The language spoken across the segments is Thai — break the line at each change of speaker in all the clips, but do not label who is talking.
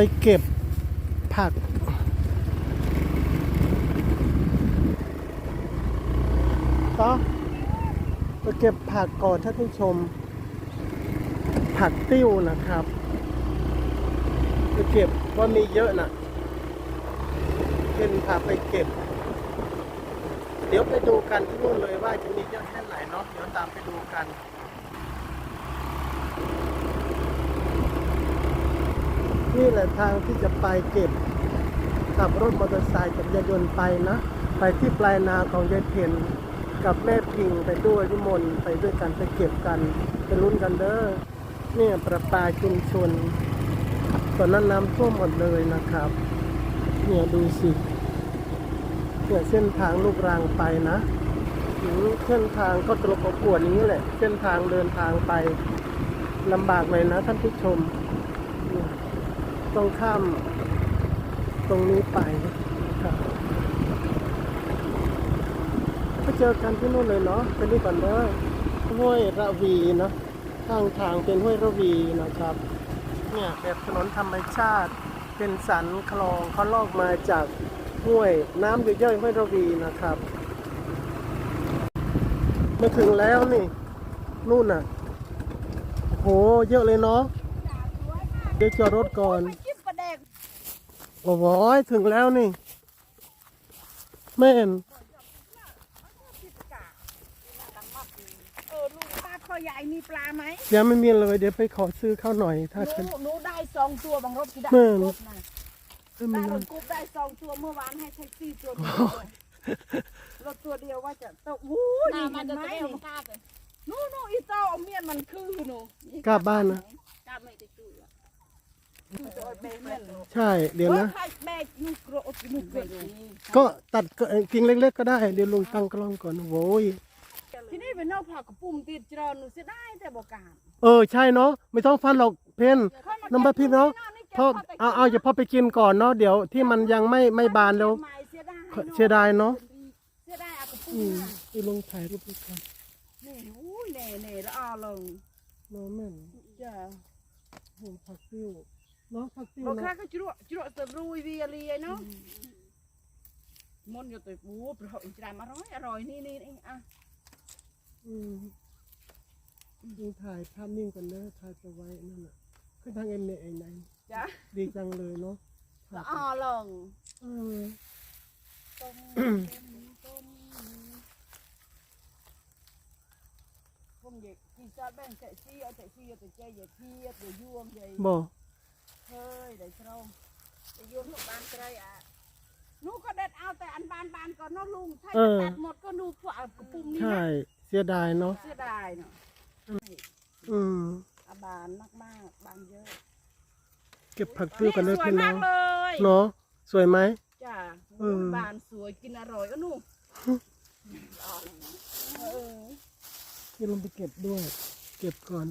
ไปเก็บผักก็ไปเก็บผักก่อนท่านผู้ชม ผักติ้วนะครับ ไปเก็บว่ามีเยอะนะเป็นพาไปเก็บ เดี๋ยวไปดูกันที่นู่นเลยว่าจะมีเยอะแค่ไหนเนาะ เดี๋ยวตามไปดูกัน นี่แหละทางที่จะไปเก็บขับรถมอเตอร์ไซค์จักรยานยนต์ไปนะ ไปที่ปลายนาของยายเพ็ญกับแม่พิงไปด้วยวิมลไปด้วยกันไปเก็บกันไปลุ้นกันเด้อเนี่ยประปาชุมชนตอนนั้นน้ำท่วมหมดเลยนะครับ เนี่ยดูสิเนี่ยเส้นทางลูกรางไปนะถึงเส้นทางก็ตลบอบอวนอย่างนี้แหละ เส้นทางเดินทางไปลำบากเลยนะท่านผู้ชม ต้องข้ามตรงนี้ไปนะครับก็เจอกันที่นู่นเลยเนาะไปนี่ก่อนเด้อห้วยระวีนะข้างทางเป็นห้วยระวีนะครับ เนี่ยแบบถนนธรรมชาติเป็นสันคลองเขาลอกมาจากห้วยน้ำย่อยๆห้วยระวีนะครับมาถึงแล้วนี่ นู่นน่ะโอ้โหเยอะเลยเนาะเดี๋ยวจอดรถก่อน
จิ้มปลาแดก
โอ้โหถึงแล้วนี่แม่น
เออลุงปลาคอใหญ่มีปลาไหม
ยังไม่มีเลยเดี๋ยวไปขอซื้อข้าวหน่อยถ้า
ห
ฉัน
นูหนูได้สองตัวบางรถที่ได้
แม่น
รถนะ
เอ้ยมั
ได้
น
รถกุ๊บได้สองตัวเมื่อวานให้แท็กซี่ตัวเดียวรถตัวเดียวว่าจะตกวู้
หน้า
นี่
มั
มันน
จะ
ไหม
เตะมันกล้าไป
หนู่นู่อีโตเอาเมียนมันคือหนู
กลับบ้านนะ
กล้าไม่ได้จุยอะ
ใช่เดี๋ยวนะ
ใครแบกนุ่งโกรธนุ่งเกรด
ก็ตัดก็เอ่อกิ่งเล็กๆก็ได้ เดี๋ยวลุงตั้งกล้องก่อนโว้ย
ที่นี่เป็นนอกผักกระปุ่มติดจรอหนูเสียได้แต่บอกการ
เออใช่เนาะไม่ต้องฟันหรอกเพนน้ำมันพริกเนาะเพราะเอาเอาอย่าพอไปกินก่อนเนาะเดี๋ยวที่มันยังไม่ไม่บานแล้ว
เสียดาย
เสียดายเนาะ
เสียดายเอากระปุ่
อื
ม
ม
น่ะ
ไปลงถ่ายรูปด้วยกัน
นี่อุ้ยเน่เน่แล้วเอาลง
เนาะแม่น
จ้ะ
โหผักติ้วเนาะผักติ้ว
บอกข้า
เนาะ
ก็จุรจุรตะรุยเวียเลียเนาะมนอยู่ตัวปูเพราะอิจามอร่อยอร่อยนี่นี่นี่อะ
อืมลุงถ่ายภาพนิ่งกันเด้อถ่ายไปไว้นั่นน่ะขึ้นทางเอ็นเอ็นไหน
จ้ะ
ดีจังเลยเนาะ
แล้วเอาลง
เออ
ต้มต้มผมอยากกินซอสแบ่งใส่ซี่เอาใส่ซี่เอาแต่ใจอย่าเทียบอย่ายวงอย่า
บอก
เฮ้ยเดี๋ยวเราจะยวงลูกบ้านก็ได้อะหนูก็เด็ดเอาแต่อันบานบานๆก่อนเนาะลุง ถ้าจะตัดหมดก็ดูพวกกระปุมนี่
ใช่
นะ
เสียดายเนาะ
เสียดายเนาะ
อืม
อาบานมากๆ บานเยอะ
เก็บผักติ้วกันเลย
สวย
พี่น้
มา
อกง
เลย
เนาะสวยไหม
จ้า
เออ
บานสวยกินอร่อยก็นู่นเออ
พี่ลงไปเก็บด้วย เก็บก่อน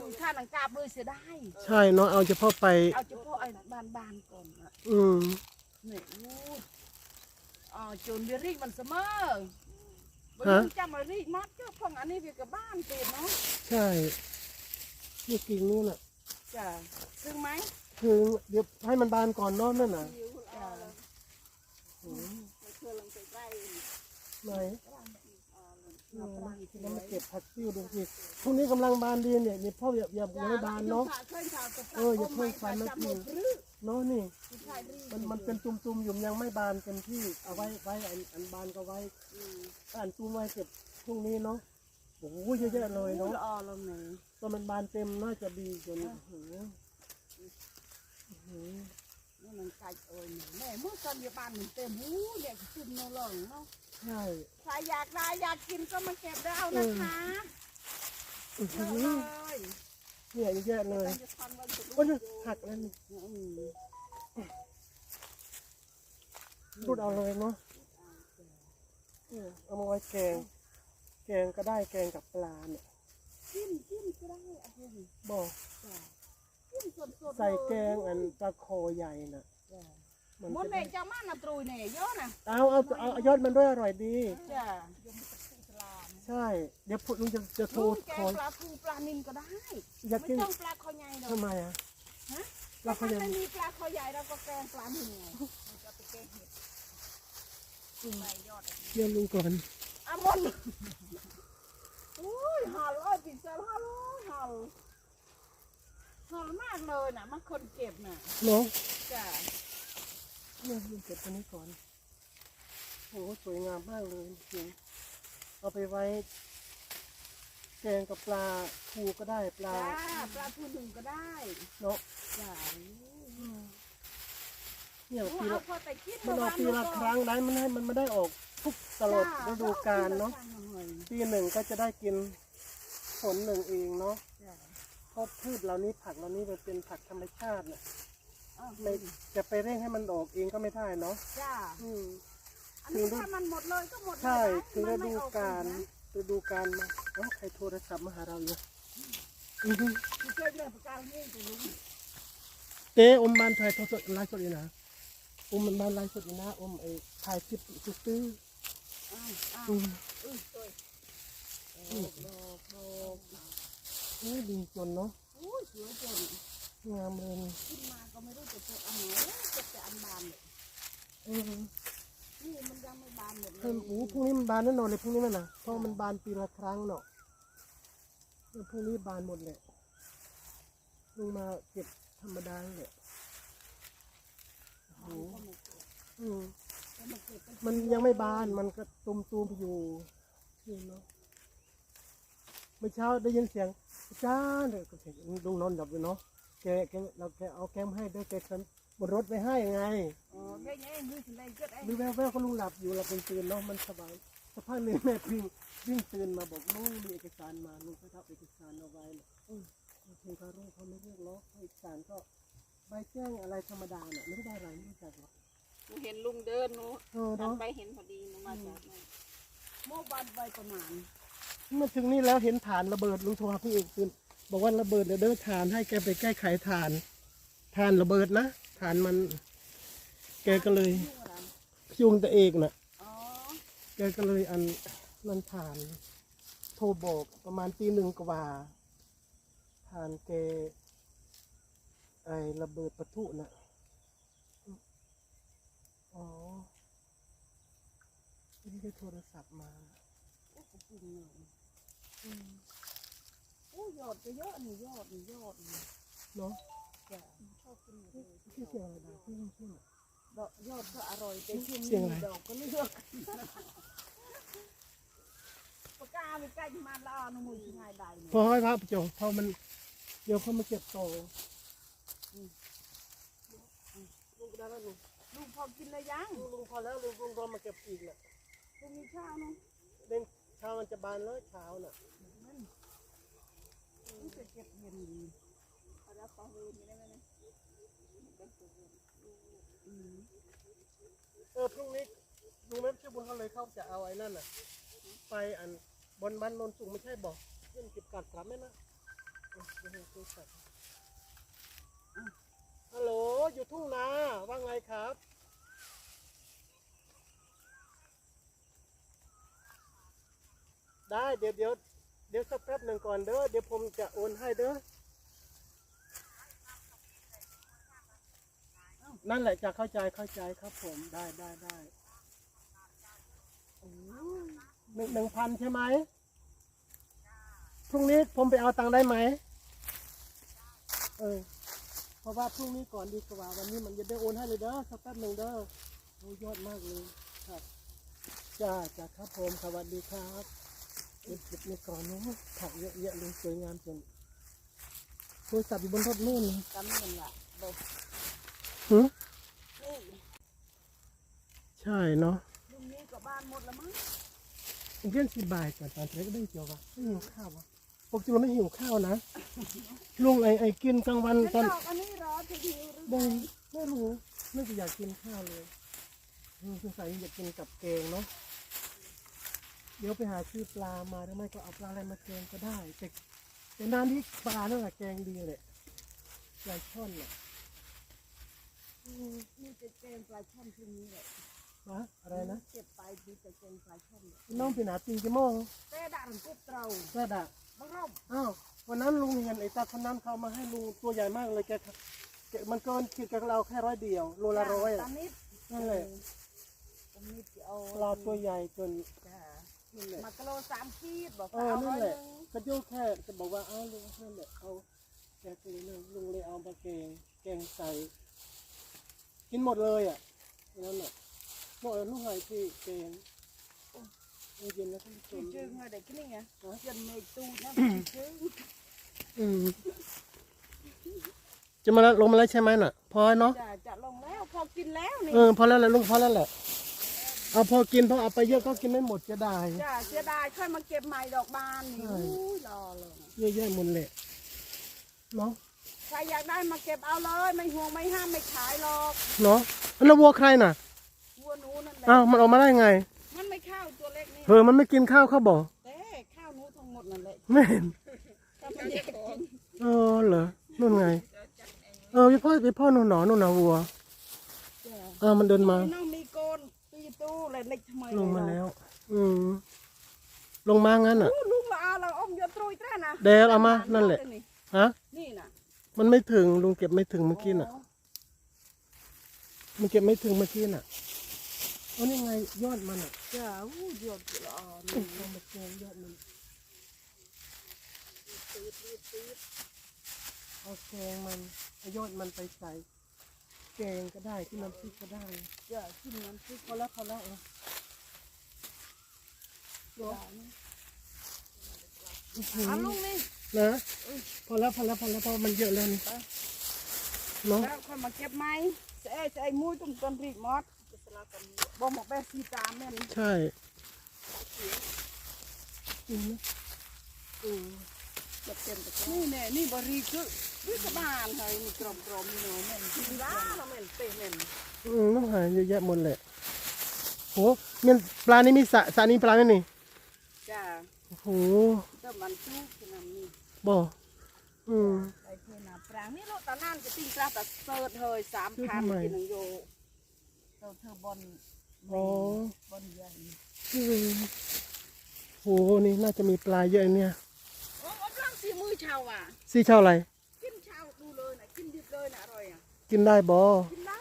ถุงข้าหนังกาบเลยเสียดาย
ใช่เนาะเอาเฉพาะไป
เอาเฉพาะไอ้บานบานๆก่อนนะ
อืม
นี่อู้อ๋อจนเวียริกมันเสมอวัน
ฮะ
นี้จำมาริกมัดเจ้าพ่องอันนี้เวียกับบ้านเต็มเนาะ
ใช่นี่กิ่งนี่น่ะ
จ้าซึ่งไหม
คือเดี๋ยวให้มันบานก่อนเนาะนั่นน่ะ
จ้า
ไหน เราเรามาเก็บผักติ้วดูสิพรุ่งนี้กำลังบานดีเนี่ยนี่พ่ออย่าอย่าอย่าไม่บานเนาะ เอออย่าเพิ่งฟันนะพี่เนาะนี่ มันมันเป็นตุ่มๆอยู่ยังไม่บานเต็มที่เอาไว้ไว้อันอันบานก็ไว้ถ้าอันตุ้มไว้เก็บพรุ่งนี้เนาะโอ้โหเยอะแยะเลยเนาะ
ละออลงไหน
ตอนมันบานเต็มน่าจะดีจนโอ้โห โอ้โห
นี่มันไก่โอ้ยแม่เมื่อตอนอยู่บ้านมันเต็มหูเนี่ยก็ขึ้นโนหลงเนาะ
ใช่
ใครอยากได้อยากกินก็มาเก็บได้เอานะคะ
อื้อ
เย
หื
อะ
อ
เลย
เนี่ยเยอะแยะเลย
จะทำวันศุกร์
โอ้ยหักแล้วนี่
อืม
รูดเอาเลยเนาะเออเอามาไว้แกง แกงก็ได้แกงกับปลาเนี่ย
จิ้มจิ้มก็ได้อะเฮ้ย
บอก
จิ้ม สดๆ
ใส่แกงอันปลาคอใหญ่น่ะมัน
มด
จะ
แด
ได้
งจะมานะตรุยเนี่ยเยอะนะ
เอาเอาเอาเอายอดมันด้วยอร่อยดี
จ้ะ
ใช่ เดี๋ยวพูดลุงจะจะโทร
ลุงแก
ขอ
งปลาทูปลานิลก็ได้
อยาก
ไม่
กิน
ต้องปลาคอใหญ่หรอก
ทำไมอะ
ฮะ
ปลาคอใหญ่
ถ้าไม่มีปลาคอใหญ่เราก็แกงปลาหนึ่งไงเราจะไปแกงเห็ดใบยอดอะ
เยี่ยมลุงก่อน
อะหมดอุ้ยหัลอยปิดเซลหัลหัลหัล มากเลยนะมันคนเก็บน่ะ
เนาะ
จ้ะ
เนี่ยลุงเก็บตัวนี้ก่อนโอ้โหสวยงามมากเลยจริงเอาไปไว้แกงกับปลาทูก็ได้ปลา
จ้าปลาทูหนึ่งก็ได้
เนาะ
จ้า
เนี่ย
โอ้
ปี
เอา
ละ
พอแต่คิด
มันออกปีละครั้งได้มันให้มันไม่ได้ออกทุกตลอดฤดูกาลเนาะปีหนึ่งก็จะได้กินผลหนึ่งเองเนาะ
จ้ะ
เพราะพืชเหล่านี้ผักเหล่านี้มันเป็นผักธรรมชาติน่ะ
อ้าว
ไม่จะไปเร่งให้มันออกเองก็ไม่ได้เนาะ
จ้า
อืม
อันนี้ถ้ามันหมดเลยก็หมดเลย
ใช่
นะ
ถึงฤ
มันไม่
ดู
ออก
กาล
อีนะ
ฤดูกาลมาเอ้าใครโทรศัพท์มาหาเราอยู่อือฮึ
ที่เคยเรื่องประการนี้จะรู้
เต้อมบานถ่ายทอดสดไลฟ์สดอยู่นะอมมันบานไลฟ์สดอยู่นะอมไอ้ถ่ายคลิปซื้อ
อ้าวอ้าว
ๆอืม
อือสวยโอ้โหโอ้โห
นี่ดีจนเนาะ
อุ้ยสวยจัง
งามเลย
ขึ้นมาก็ไม่รู้จะเจออันไหนจะแต่อันบานเลย
เออ
นี่มันยังไม่บานหมดเล
เพิ่
ย
มโอ้พรุ่งนี้มันบานแน่นอนเลยพรุ่งนี้มันนะเพราะมันบานปีละครั้งเนาะเออพรุ่งนี้บานหมดเลยลุงมาเก็บธรรมดาแหละโอ้โหอืม
แล้วมันเกิดเป็น
มันยังไม่บานมันก็ตุมตูมๆอยู่นี่เนาะเมื่อเช้าได้ยินเสียง จ้าเนี่ยก็เสียงลุงนอนหลับอยู่เนาะแกแกเราแกเอาแก้มให้ด้วยแกฉันบนรถไปให้ไง
อ๋อแม่ยังไงมือถึงได้เกิดไอ้
ดูแววแววก็ลุงหลับอยู่หลับเป็นตื่นเนาะมันสบายสักพักหนึ่งแม่พิงวิ่งตื่นมาบอกลุงมีเอกสารมาลุงก็ทับเอกสารเอาไว้นะอืมโอเคเขารู้เขาไม่เรียกล้อเอกสารก็ใบแจ้งอะไรธรรมดาน่ะไม่ได้อะไรไม่รู้จักหรอก
หนูเห็นลุงเดินหนู
เออ
หัน
เนาะ
ไปเห็นพอดีหนูมาจากนั่นโมบันใบประมาณ
มาถึงนี่แล้วเห็นฐานระเบิดลุงโทรหาพี่เอกตื่นบอกว่าระเบิดเดี๋ยวเดินฐานให้แกไปแก้ไขฐานฐานระเบิดนะฐานมัน แกก็เลยยุงตะเอกน่ะแกก็เลยอันนั่นผ่าน โทรบอกประมาณตีหนึ่งกว่าผ่านแกไอระเบิดประทุน่ะอ๋อไม่ได้โทรศัพท์มา
อ้กระปุกหนึ่งโอ้ยอดก็เยอะนี่ยอดนี่ยอดนี่
เนาะ
จ้ะชอบกินหมดเลย
ชื่อเสียงอะไรนะชื่อชื่อ
ดอกยอดก็อร่อยแต่ช่วง
เสียง
นี้
อะไร
ดอกก็เลือกปากกาไม่ใกล้มาแล้วเอาหนูมือที่ง่ายได้เนี่ย
พอให้พระประจงพอมันเดี๋ยวเขามาเก็บโตลุงก็ได้แล้วลุง
ลุงพอกินเลยยัง
ลุงลุงพอแล้วลุงลุงรอมาเก็บอีกน่ะ
พรุ่งนี้เช้าเนาะ
เล่นเช้ามันจะบานแล้วเช้าน่ะ
มันรู้สึกเก็บเย็นดีเอาแล้วขอเวรนี่ได้ไหมเนี่ยเป็นตัวเวรอืม
เออพรุ่งนี้ลุงแม่ชื่อบุญเขาเลยเขาจะเอาไอ้นั่นน่ะ ไปอันบนบ้านโนนสูงไม่ใช่บอกเล่นเก็บกัดกลับไหมนะเออเดี๋ยวให้คุยกันอะฮัลโหลอยู่ทุ่งนาว่าไงครับ ได้เดี๋ยวเดี๋ยวเดี๋ยวสักแป๊บหนึ่งก่อนเด้อเดี๋ยวผมจะโอนให้เด้อนั่นแหละจะเข้าใจเข้าใจครับผมได้ได้ได้หนึ่งหนึ่งพันใช่ไหมพรุ่งนี้ผมไปเอาตังค์ได้ไหมเออเพราะว่าพรุ่งนี้ก่อนดีกว่าวันนี้มันจะได้โอนให้เลยเด้อสักแป๊บหนึ่งเด้อโอ้ยอดมากเลยครับจ้าจ้าครับผมสวัสดีครับ เก็บเก็บในก่อนเนาะผักเยอะแยะเลยสวยงามจนโทรศัพท์อยู่บนรถนู่นเลย
กำเนิดละเด็ก
หือ
นี่
ใช่เนาะ
ลุงนี้กับบ้านหมดแล้วมั้ง
เพื่อนสิบายก่อนตอนเช้าก็ได้เกี่ยวกับไม่หิวข้าววะปกติเราไม่หิวข้าวนะลุงไอไอกินกลางวัน
เป็น
ตอน
ดอกอันนี้เหรอจะหิวหรือ
ไม่
ไง
ไม่รู้ไม่อยากกินข้าวเลยอืมสงสัยอยากกินกับแกงเนาะ เดี๋ยวไปหาซื้อปลามาหรือไม่ก็เอาปลาอะไรมาแกงก็ได้ แต่แต่นานที่ปลาเนี่ยแหละแกงดีเลยปลาช่อนเนี่ย
อืมนี่จะเกงปลาช่อนพรุ่งนี้แหละ
นะอะไรนะ
เก็บไปดีจะเกงปลาช่อนเนี่ย
น้องเป็นหาตีจะมอง
แต่ด่ารังกุบเรา
แค่ดะ
บังรบ
อ้าววันนั้นลุงเห็นไอ้ตาคนนั้นเขามาให้ลุงตัวใหญ่มากเลยแกแกมันเกินคิดกับเราแค่ร้อยเดียวโลละร้อย
ตอ
อะ
นนี้
นั่นแหละ
ตอนนี้จะเอา
ปลาตัวใหญ่จน
จ้า
นั่นแหละ
มากะโลสามขีดบอก
เออนั่นแหละ ก็โยกแค่จะบอกว่าอ้าวลุงนั่นแหละเอาแกตัวนึงลุงเลยเอามาแกงแกงใส่ กินหมดเลยอะนั่นแหละหมดแล้วลูกหอยที่แกงโอ้ยเย็นแล้วท่านผู้ช
ชื่อ
ม
จึงไงเด็กนี่ไงยันในตู้นะจึง
อืมจะมาแล้วลงมาแล้วใช่ไหมน่ะ พอเนาะ
จะจะลงแล้วพอกินแล้วนี่
เออพอแล้วแหละลุงพอแล้วแหละ เอาพอกินเพราะเอาไปเยอะก็กินไม่หมดจะได้
จ้าเสียดายค่อยมาเก็บใหม่ดอกบานนี่
ใช่
อู้ยรอเลย
เยอะแยะหมดเลยเนาะ
ใครอยากได้มาเก็บเอาเลย ไม่ห่วงไม่ห้ามไม่ขายหรอก
เนาะแล้ววัวใครน่ะ
วัวหนูนั่นแหละ
อ้าวมันออกมาได้ไง
มันไม่เข้าตัวเล็กนี่
เออมันไม่กินข้าวเขาบอก
แต่ข้าวหนูทั้งหมดนั่นแหละ
ไม่เห็น
ถ้ามันอยากกิน
เออเหรอนู่นไง เออพี่พ่อพี่พ่อหนูหนอนู่นนะวัว
จ้า
เออมันเดินมา
น้องมีโกน ตีตู้เลยเล็กทำไม
ลงมาแล้ว อืมลงมางั้นอะ
อู้ลุงละอาเราอมยศตรุยแท้นะ
เดลเอามานั่นแหละ ฮะ
นี่น่ะ
มันไม่ถึงลุงเก็บไม่ถึงเมื่อกี้น่ะ มันเก็บไม่ถึงเมื่อกี้น่ะเอานี่ไงยอดมันอะ
จ้าอู้ยศละอา
เอามาแกงยอดมันเอาแกงมันเอายอดมันไปใส่ แกงก็ได้ที่น้ำพริกก็ได้
จ้ากินน้ำพริก
พอแล้วพอแล้วเออ
จ้า
อื้อหือ
เอาลุงนี่
นะพอแล้วพอแล้วพอแล้วพอมันเยอะแล้วนี่เนาะ
แล้วค่อยมาเก็บไหมจะเอ้จะไอ้มุ้ยตุ้มต้นรีดมอดบ่หมกแบซีตามแม่น
ใช่อืมอืม
จะเป็นตะนี่แน่นี่บริคือวิสบานเฮ้ยนี่กรมกรมนี่เนาะแม่นกินร้าเราแม่นเตะแม่น
อืมน้องหายเยอะแยะหมดแหละโหเมียนปลานี่มีสระสระนี้ปลาไหมนี่
จ้า
โอ้โห
เติมมันจุกขนาดนี้
บ่อืม
ไอ้เพื่อนน่ะปรางนี่ลูกตานั่นจะติ้งปลาตะเสิร์ตเฮ้ยสาม
ซื้อ
พัน
ทำไม
กินหนึ่งโยเธอเธอบอล
อ๋อบ
อลใหญ่
อืมโหนี่น่าจะมีปลาเยอะเนี่ย
โอ้ผมลองสีมือชาวอะ
ซี่เช่าอะไร
กินชาวดูเลยนะกินดิบเลยนะอร่อยอะ
กินได้บ่
กินได้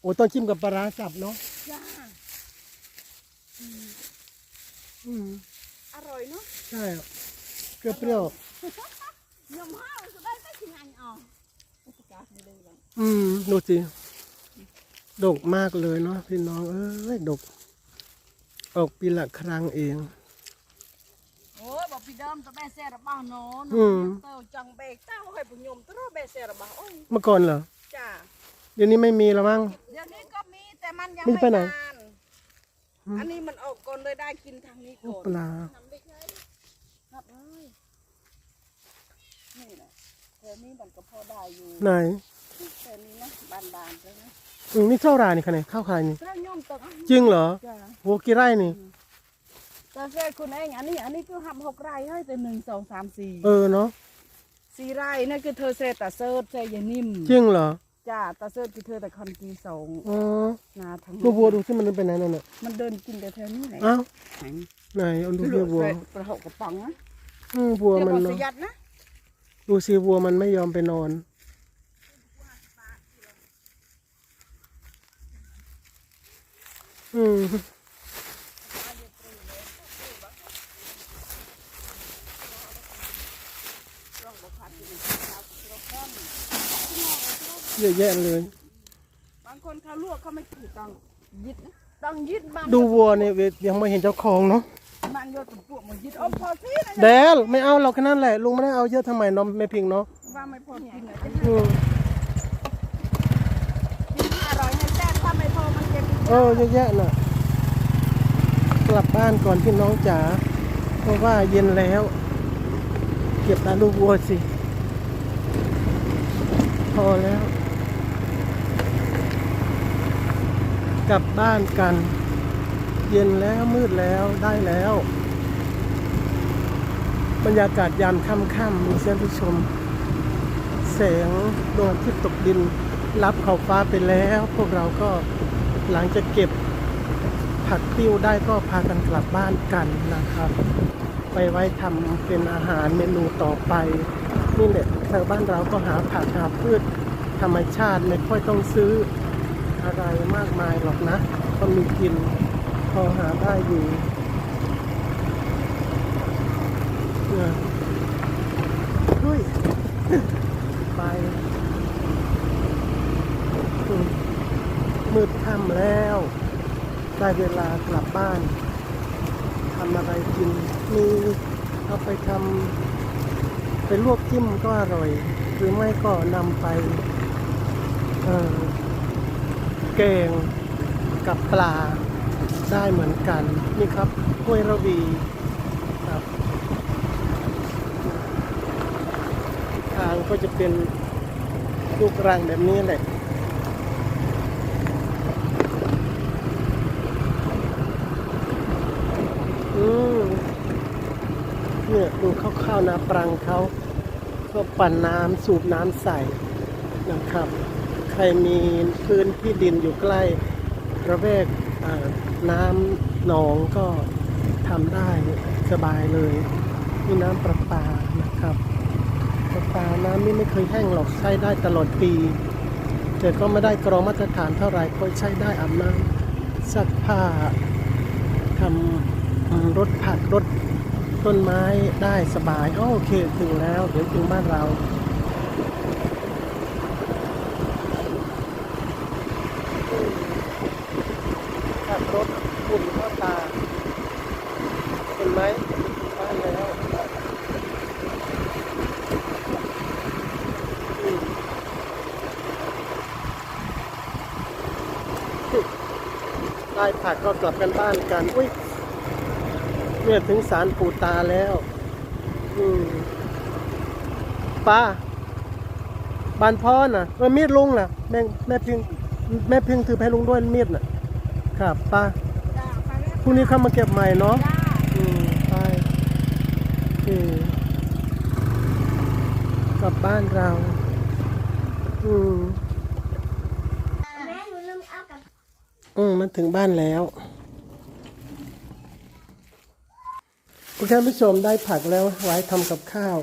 โอ้ต้องจิ้มกับปลาร้าสับเนาะ
จ้า
อืม
อร่อยเนาะ
ใช่อะเกลือเปรี้ยวยำ
ห้าวจะได้ก็ชิงอันเอาอุปการไม่ได้เลย
อืมดูสิดกมากเลยเนาะพี่น้องเอ้ยดกออกปีละครั้งเอง
โอ้ยบอกพี่เดิมตัวแม่เสียระบ้าโน้น
อืม
เต้าจังเบกเต้าให้ปุญยมตัวแม่เสียระบ้าโอ้ย
เมื่อก่อนเหรอ
จ้า
เดี๋ยวนี้ไม่มีแล้วมั้ง
เดี๋ยวนี้ก็มีแต่มันยัง
มี
ไม่
ไปไหน
นานอันนี้มันออกก่อนเลยได้กินทางนี้
โอ้
ก่อน
ปลา
ทำไม่ใช่ครับเอ้ยนี่แหละแต่นี้มันก็พอได้อยู่
ไหน
แต่นี้นะบานๆใช่ไหม
อืมนี่เท่าไหรนี่คะเนี่ยข้าวขายนี่
เต้ายมตก
จริงเหรอ
จ้า
โหกี่ไร่นี่
แต่แค่คุณเองอันนี้อันนี้คือทำหกไร่ให้แต่หนึ่งสองสามสี่
เออเนาะ
สี่ไร่นั่นคือเธอเซตาเซิร์ตเซยานิ่ม
จริงเหรอ
จ้าตาเซิร์ตคือเธอแต่คอนกีสอง
อ๋อ
นาทั้ง
ลูกวัวดูที่มันเป็นไหนนั่นน่ะ
มันเดินกินแต่แถวนี้ไหน
อ้าว
ไหน
ไหนเอาดูลูกวัว
ประหกกระป๋องนะ
อืมวัว
เดี๋ยว
มัน
บอก
เนาะ
สยัดนะ
ดูสิวัวมันไม่ยอมไปนอนอืม เยอะแยะเลย
บางคนเขาลวกเขาไม่ถูกต้องยิดนะต้องยิดบาง
ดูวัวเนี่ยเวทยังไม่เห็นเจ้าของเนาะ
มันโยตุ่มพวกมันยิดอมพอที่นะ
แดลไม่เอาเราแค่นั้นแหละลุงไม่ได้เอาเยอะทำไมเนาะไม่พิงเนาะ
ว่าไม่พอกินอะ
อืม
กินอร่อยให้แซ่บถ้าไม่พอมันเก็บอีก
เออเยอะแยะน่ะกลับบ้านก่อนพี่น้องจ๋าเพราะว่าเย็นแล้ว เก็บตาลูกวัวสิ พอแล้ว กลับบ้านกัน เย็นแล้วมืดแล้วได้แล้ว บรรยากาศยามค่ำๆมีเส้นผู้ชม แสงดวงอาทิตย์ตกดิน รับขอบฟ้าไปแล้ว พวกเราก็หลังจากเก็บผักติ้วได้ก็พากันกลับบ้านกันนะครับ ไปไว้ทำเป็นอาหารเมนูต่อไปนี่แหละทางบ้านเราก็หาผักหาพืชธรรมชาติไม่ค่อยต้องซื้อ อะไรมากมายหรอกนะก็มีกินพอหาได้อยู่อุ้ยไปมมืดค่ำแล้ว ได้เวลากลับบ้านทำอะไรกินมีเอาไปทำไปลวกจิ้มก็อร่อย หรือไม่ก็นำไป เออ แกงกับปลาได้เหมือนกัน นี่ครับห้วยระวีครับ ทางก็จะเป็นลูกรังแบบนี้แหละอืมเนี่ยดูข้าวๆนาปรังเขาก็ปั่นน้ำสูบน้ำใส่นะครับ ใครมีพื้นที่ดินอยู่ใกล้ระแวกน้ำหนองก็ทำได้สบายเลยนี่น้ำประปานะครับ ประปาน้ำนี่ไม่เคยแห้งหรอกใช้ได้ตลอดปี แต่ก็ไม่ได้กรองมาตรฐานเท่าไหร่ก็ใช้ได้อาบน้ำซักผ้าทำรถผักรถต้นไม้ได้สบายโอเคถึงแล้ว เดี๋ยวถึงบ้านเรา ขับรถฝุ่นเข้าตาเห็นไหมบ้านแล้วอืม ได้ผักก็กลับกันบ้านกันอุ้ยเนี่ยถึงสารปูตาแล้วอืมป้าบานพ่อน่ะเออมีดลุงน่ะแม่แม่พิงแม่พิงถือให้ลุงด้วยมีดน่ะ ครับป้าพรุ่งนี้เข้ามาเก็บใหม่เนาะอืมไปอืมกลับบ้านเรา อืม
แม่หนูลืมเอากับ
อืมมันถึงบ้านแล้วคุณท่านผู้ชมได้ผักแล้วไว้ทำกับข้าว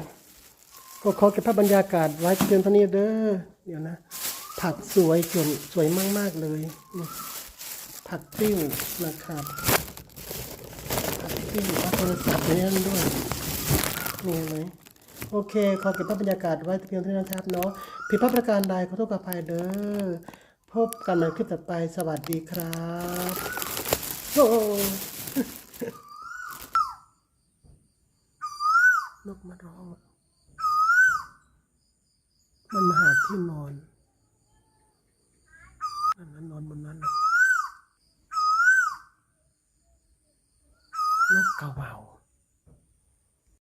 ก็ขอเก็บภาพบรรยากาศไว้เพียงเท่านี้เด้อเดี๋ยวนะ ผักสวยสวยสวยมากๆเลยผักติ้วนะครับผักติ้วเอาโทรศัพท์ไว้นั่นด้วยนี่เห็นไหมโอเค ขอเก็บภาพบรรยากาศไว้เพียงเท่านี้นะครับเนาะผิดพลาดประการใดขอโทษขออภัยเด้อ พบกันในคลิปต่อไปสวัสดีครับโอ้นกมาร้อง มันมาหาที่นอนนั่นนั้นนอนบนนั้นน่ะนกกะเหว่า